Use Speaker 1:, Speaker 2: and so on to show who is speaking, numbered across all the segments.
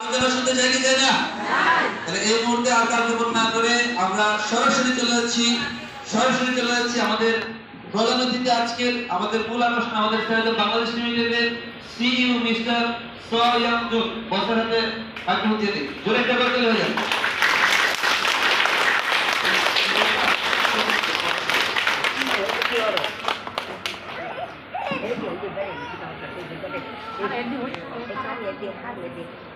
Speaker 1: আলোচনা শুনতে চাই কি না? তাহলে এই মুহূর্তে আর কার্যক্রম না করে আমরা সরাসরি চলে যাচ্ছি সরাসরি চলে যাচ্ছি আমাদের প্রধান অতিথি আজকের আমাদের মূল আকর্ষণ আমাদের ফেরত বাংলাদেশ লিমিটেডের সিইও মিস্টার সয়াম জুন। বছর হাতে মাইক্রোফোন দিয়ে জোরে একটা করে হয়ে যাবে
Speaker 2: আহ, আসসালামু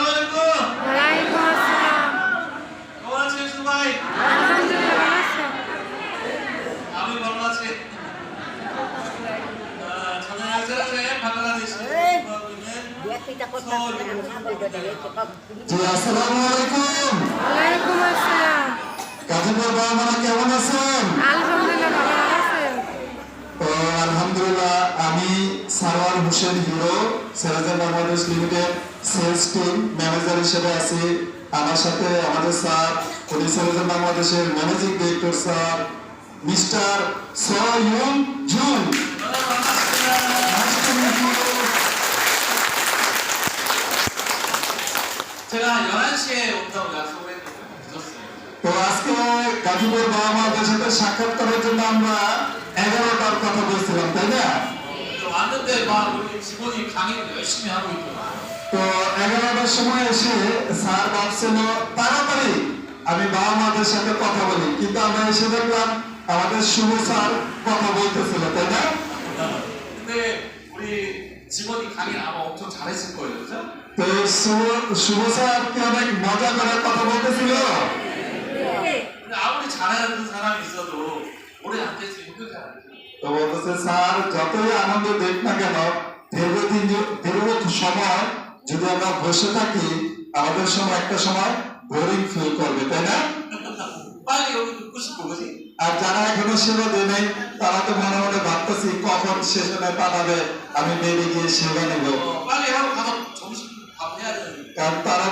Speaker 2: আলাইকুম
Speaker 3: ওয়ালাইকুম আসসালাম
Speaker 2: কেমন আছেন সবাই
Speaker 3: আলহামদুলিল্লাহ ভালো আছো
Speaker 2: আমি ভালো আছি আহ, ছোট আছে আছে বাংলাদেশ
Speaker 4: জি আসসালামু আলাইকুম
Speaker 3: ওয়ালাইকুম আসসালাম
Speaker 4: গাজীপুর বাবা কেমন আছেন
Speaker 3: আলহামদুলিল্লাহ ভালো আছেন
Speaker 4: তো আলহামদুলিল্লাহ আমি Sarwar Hossain hero সেরাজার Bangladesh limited sales team manager হিসেবে আছি আমার সাথে আমাদের স্যার উনি সেরাজার বাংলাদেশের managing director sir mister Sayum June Nice to meet you.
Speaker 2: 제가 11시에 온다고 약속을 했는데 늦었어요.
Speaker 4: তো আজকে গাজীপুর বাবা মাদের সাথে সাক্ষাৎ করার জন্য আমরা এগারোটার কথা বলছিলাম তাই না
Speaker 2: 근데 왔는데 막 우리 직원이 강의를 열심히 하고 있더라고요.
Speaker 4: তো এগারোটার সময় এসে স্যার ভাবছিল তাড়াতাড়ি আমি বাবা মাদের সাথে কথা বলি কিন্তু আমরা এসে দেখলাম আমাদের শুভ স্যার কথা বলতেছিল তাই না
Speaker 2: 근데 우리 직원이 강의를 아마 엄청 잘했을 거예요, 그죠?
Speaker 4: তো শুভ শুভ স্যার কি অনেক মজা করে কথা বলতেছিল
Speaker 2: 근데 아무리 잘하는 사람이 있어도 오래 앉아 ছাড়ার ছাড়া ইজ্জত হলো ওরে হাতে চিনতে
Speaker 4: তো বলতেছে স্যার যতই আনন্দ দেখ না কেন দীর্ঘদিন দীর্ঘ যদি আমরা বসে থাকি আমাদের সময় একটা সময় বোরিং ফিল করবে তাই না আর যারা এখনও সেবা দেয় তারা তো মনে মনে ভাবতেছি কখন সেশনে পাঠাবে আমি বেরিয়ে গিয়ে সেবা নেব
Speaker 2: কারণ তারা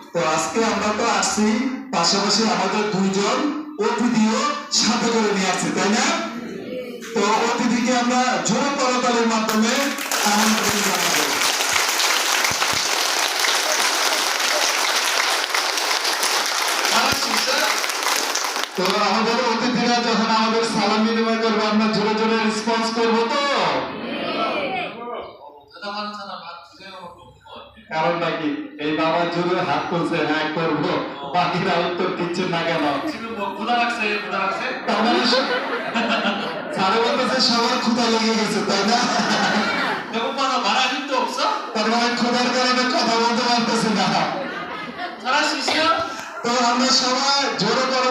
Speaker 4: তো আজকে আমরা তো আসছি পাশাপাশি আমাদের দুইজন অতিথিও সাথে করে নিয়ে তাই না? তো অতিথিকে আমরা জোর করতালের মাধ্যমে তো আমাদের অতিথিরা যখন আমাদের সালাম বিনিময় করবে, আমরা জোরে জোরে রেসপন্স করব তো? কারণটা কি এই বাবার জোরে হাত তুলছে হ্যাঁ করব বাকিরা উত্তর দিচ্ছেন না কেন? সারা মানে বলতেছে সবার ক্ষুধা লেগে গেছে তাই না? মানে কথা বলতে না। তো আমরা সবাই জোরে করে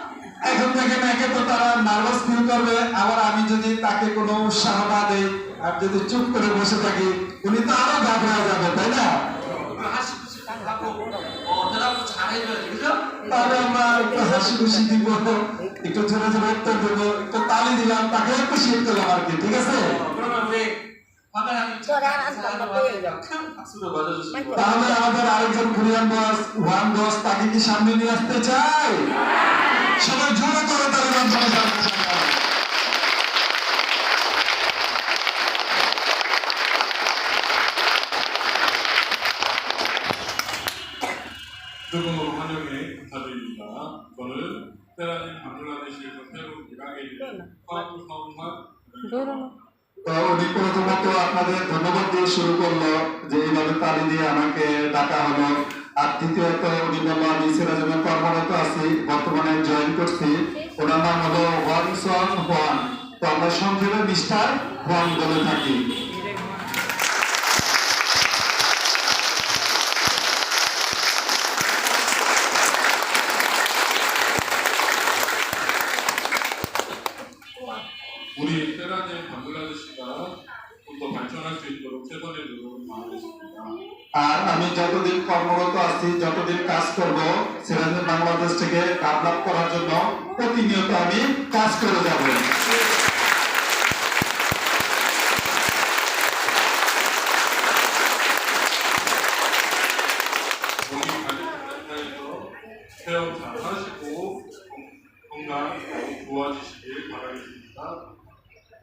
Speaker 4: এখন থেকে নাকি তো তারা নার্ভাস ফিল করবে। আবার আমি যদি তাকে কোনো উৎসাহ না দেই, আর যদি চুপ করে বসে থাকি, উনি তো আরও ঘাবড়া যাবে, তাই না? দিলাম, তাকে একটু ঠিক আছে? তাহলে আমাদের আরেকজন কোরিয়ান বস ওয়ান বস তাকে কি সামনে নিয়ে আসতে চাই সবাই জোরে করে
Speaker 5: তালিবান 조금 환영의 감사드립니다. 저는 특별한 방글라데시에서 새로운 일하게 된 화우
Speaker 4: 사운사 উনি আপনাদের ধন্যবাদ দিয়ে শুরু করল যে এইভাবে তালি দিয়ে আমাকে ডাকা হলো। আর দ্বিতীয়ত উনি বললো আমি সিরাজমে কর্মরত আছি বর্তমানে জয়েন করছি ওনার নাম হলো ওয়ানসন ওয়ান তো আমরা সংক্ষেপে মিস্টার ওয়ান বলে থাকি
Speaker 5: 우리 테라닌 방글라데시가 또 발전할 수 있도록 최선의 노력을 다하겠습니다.
Speaker 4: আর আমি যতদিন কর্মরত আছি যতদিন কাজ করব সিরাজের বাংলাদেশ থেকে ডেভেলপ করার জন্য প্রতিনিয়ত আমি কাজ করে যাব
Speaker 5: 여기 관리센터에서 체험 잘 하시고 건강 좋아지시길 바라겠습니다.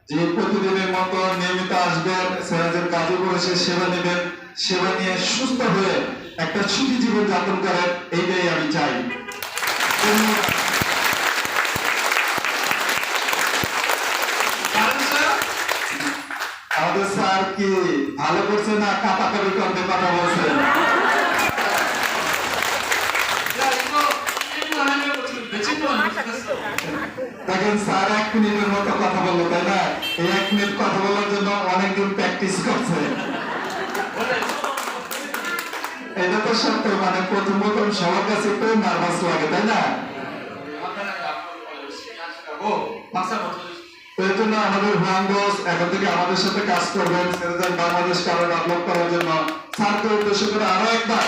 Speaker 4: যে প্রতিদিনের মতো নিয়মিত আসবেন সেরাজের কাজও করেছে সেবা নেবেন, সেবা নিয়ে সুস্থ হয়ে একটা ছুটি জীবন যাপন করেন, এইটাই আমি চাই। আমাদের স্যার কি ভালো করছে না কাটাকাটি করতে কথা বলছেন দেখেন স্যার এক মিনিটের মতো কথা বলল, তাই না? এক মিনিট কথা বলার জন্য অনেকদিন প্র্যাকটিস করছে। এটা তো মানে প্রথম প্রথম সবার কাছে তো নার্ভাস লাগে, তাই না? এই জন্য আমাদের এখন থেকে আমাদের সাথে কাজ করবেন বাংলাদেশ কারণ আপলোড করার জন্য। স্যারকে উদ্দেশ্য করে আরও একবার